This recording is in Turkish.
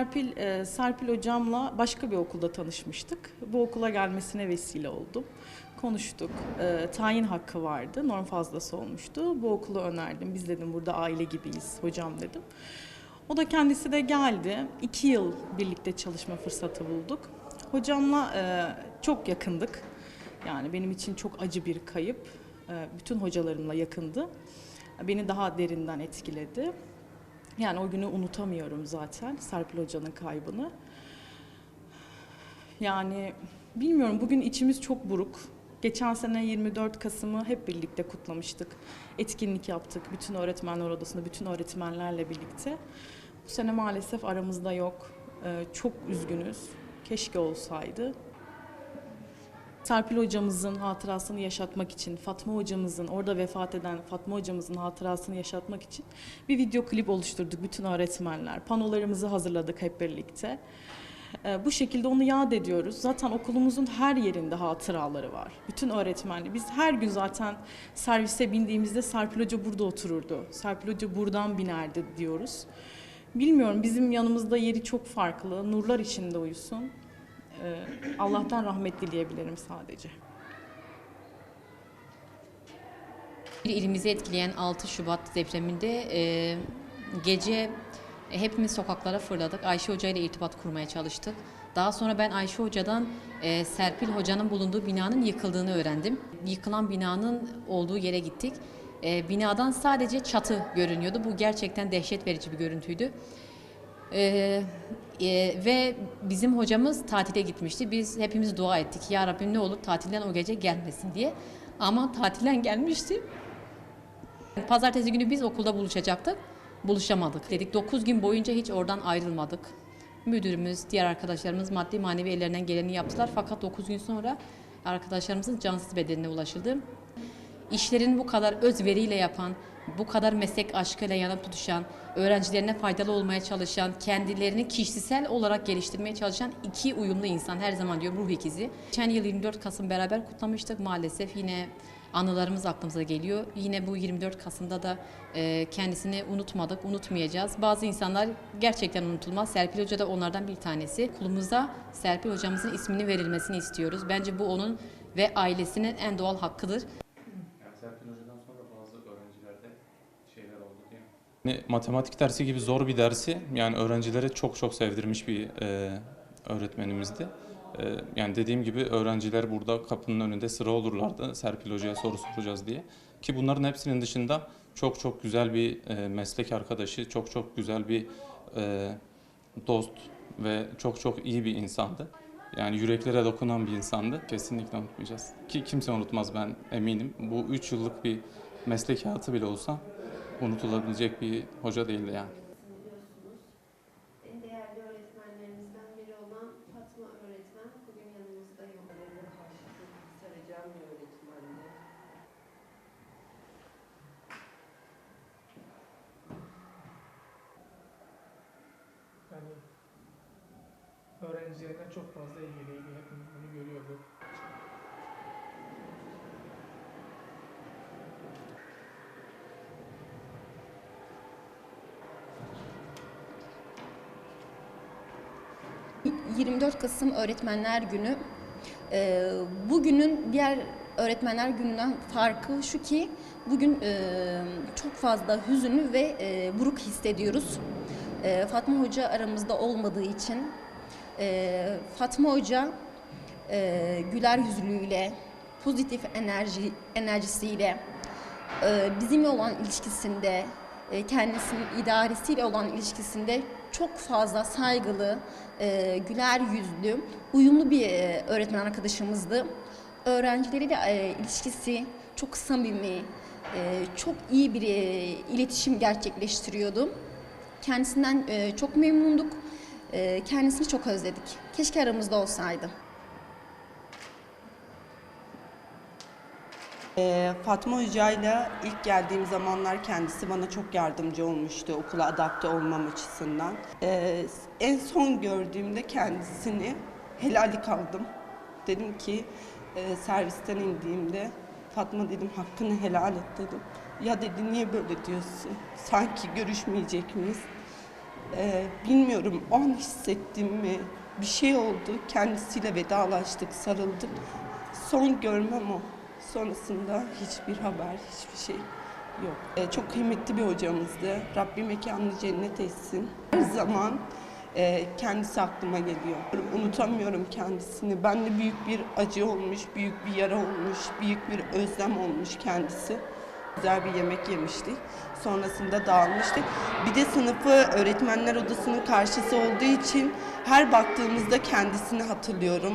Serpil e, Serpil hocamla başka bir okulda tanışmıştık. Bu okula gelmesine vesile oldum. Konuştuk. E, tayin hakkı vardı. Norm fazlası olmuştu. Bu okulu önerdim. Biz dedim burada aile gibiyiz hocam dedim. O da kendisi de geldi. İki yıl birlikte çalışma fırsatı bulduk. Hocamla e, çok yakındık. Yani benim için çok acı bir kayıp. E, bütün hocalarımla yakındı. Beni daha derinden etkiledi. Yani o günü unutamıyorum zaten Serpil Hoca'nın kaybını. Yani bilmiyorum bugün içimiz çok buruk. Geçen sene 24 Kasım'ı hep birlikte kutlamıştık. Etkinlik yaptık. Bütün öğretmenler odasında, bütün öğretmenlerle birlikte. Bu sene maalesef aramızda yok. Ee, çok üzgünüz. Keşke olsaydı. Serpil hocamızın hatırasını yaşatmak için, Fatma hocamızın, orada vefat eden Fatma hocamızın hatırasını yaşatmak için bir video klip oluşturduk bütün öğretmenler. Panolarımızı hazırladık hep birlikte. Ee, Bu şekilde onu yad ediyoruz. Zaten okulumuzun her yerinde hatıraları var. Bütün öğretmenler. Biz her gün zaten servise bindiğimizde Serpil Hoca burada otururdu. Serpil Hoca buradan binerdi diyoruz. Bilmiyorum bizim yanımızda yeri çok farklı. Nurlar içinde uyusun. Ee, Allah'tan rahmet dileyebilirim sadece. İlimizi etkileyen 6 Şubat depreminde e, gece hepimiz sokaklara fırladık. Ayşe Hoca ile irtibat kurmaya çalıştık. Daha sonra ben Ayşe Hoca'dan e, Serpil Hoca'nın bulunduğu binanın yıkıldığını öğrendim. Yıkılan binanın olduğu yere gittik. E, binadan sadece çatı görünüyordu. Bu gerçekten dehşet verici bir görüntüydü. Ee, e, ve bizim hocamız tatile gitmişti. Biz hepimiz dua ettik. Ya Rabbim ne olur tatilden o gece gelmesin diye. Ama tatilden gelmişti. Pazartesi günü biz okulda buluşacaktık. Buluşamadık. Dedik 9 gün boyunca hiç oradan ayrılmadık. Müdürümüz, diğer arkadaşlarımız maddi manevi ellerinden geleni yaptılar. Fakat 9 gün sonra arkadaşlarımızın cansız bedenine ulaşıldı. İşlerini bu kadar özveriyle yapan, bu kadar meslek aşkıyla yanıp tutuşan, öğrencilerine faydalı olmaya çalışan, kendilerini kişisel olarak geliştirmeye çalışan iki uyumlu insan. Her zaman diyorum ruh ikizi. Geçen yıl 24 Kasım beraber kutlamıştık. Maalesef yine anılarımız aklımıza geliyor. Yine bu 24 Kasım'da da e, kendisini unutmadık, unutmayacağız. Bazı insanlar gerçekten unutulmaz. Serpil Hoca da onlardan bir tanesi. Okulumuzda Serpil Hocamızın isminin verilmesini istiyoruz. Bence bu onun ve ailesinin en doğal hakkıdır. Yani Serpil Hoca'dan sonra bazı öğrencilerde şeyler oldu Yani matematik dersi gibi zor bir dersi yani öğrencilere çok çok sevdirmiş bir e, öğretmenimizdi. E, yani dediğim gibi öğrenciler burada kapının önünde sıra olurlardı Serpil Hoca'ya soru soracağız diye. Ki bunların hepsinin dışında çok çok güzel bir e, meslek arkadaşı, çok çok güzel bir e, dost ve çok çok iyi bir insandı. Yani yüreklere dokunan bir insandı. Kesinlikle unutmayacağız. Ki kimse unutmaz ben eminim. Bu 3 yıllık bir meslek hayatı bile olsa unutulabilecek bir hoca değildi yani. biliyorsunuz. En değerli öğretmenlerimizden biri olan Fatma öğretmen bugün yanımızda yok. seveceğim bir öğretmendi. Yani öğrencilerine çok fazla ilgiliydi. Hepimiz bunu görüyorduk. 24 Kasım Öğretmenler Günü. Ee, Bugünün diğer öğretmenler gününden farkı şu ki bugün e, çok fazla hüzünlü ve e, buruk hissediyoruz. E, Fatma Hoca aramızda olmadığı için e, Fatma Hoca e, güler yüzlüğüyle, pozitif enerji enerjisiyle, e, bizimle olan ilişkisinde, e, kendisinin idaresiyle olan ilişkisinde çok fazla saygılı, e, güler yüzlü, uyumlu bir e, öğretmen arkadaşımızdı. Öğrencileriyle e, ilişkisi çok samimi, çok iyi bir iletişim gerçekleştiriyordu. Kendisinden çok memnunduk, kendisini çok özledik. Keşke aramızda olsaydı. Ee, Fatma Hoca'yla ilk geldiğim zamanlar kendisi bana çok yardımcı olmuştu okula adapte olmam açısından. Ee, en son gördüğümde kendisini helali kaldım. Dedim ki e, servisten indiğimde Fatma dedim hakkını helal et dedim. Ya dedi niye böyle diyorsun? Sanki görüşmeyecek miyiz? Ee, bilmiyorum o an hissettim mi bir şey oldu. Kendisiyle vedalaştık, sarıldık. Son görmem o. Sonrasında hiçbir haber, hiçbir şey yok. Ee, çok kıymetli bir hocamızdı. Rabbim mekanını cennet etsin. Her zaman e, kendisi aklıma geliyor. Unutamıyorum kendisini. Bende büyük bir acı olmuş, büyük bir yara olmuş, büyük bir özlem olmuş kendisi. Güzel bir yemek yemiştik. Sonrasında dağılmıştık. Bir de sınıfı öğretmenler odasının karşısı olduğu için her baktığımızda kendisini hatırlıyorum.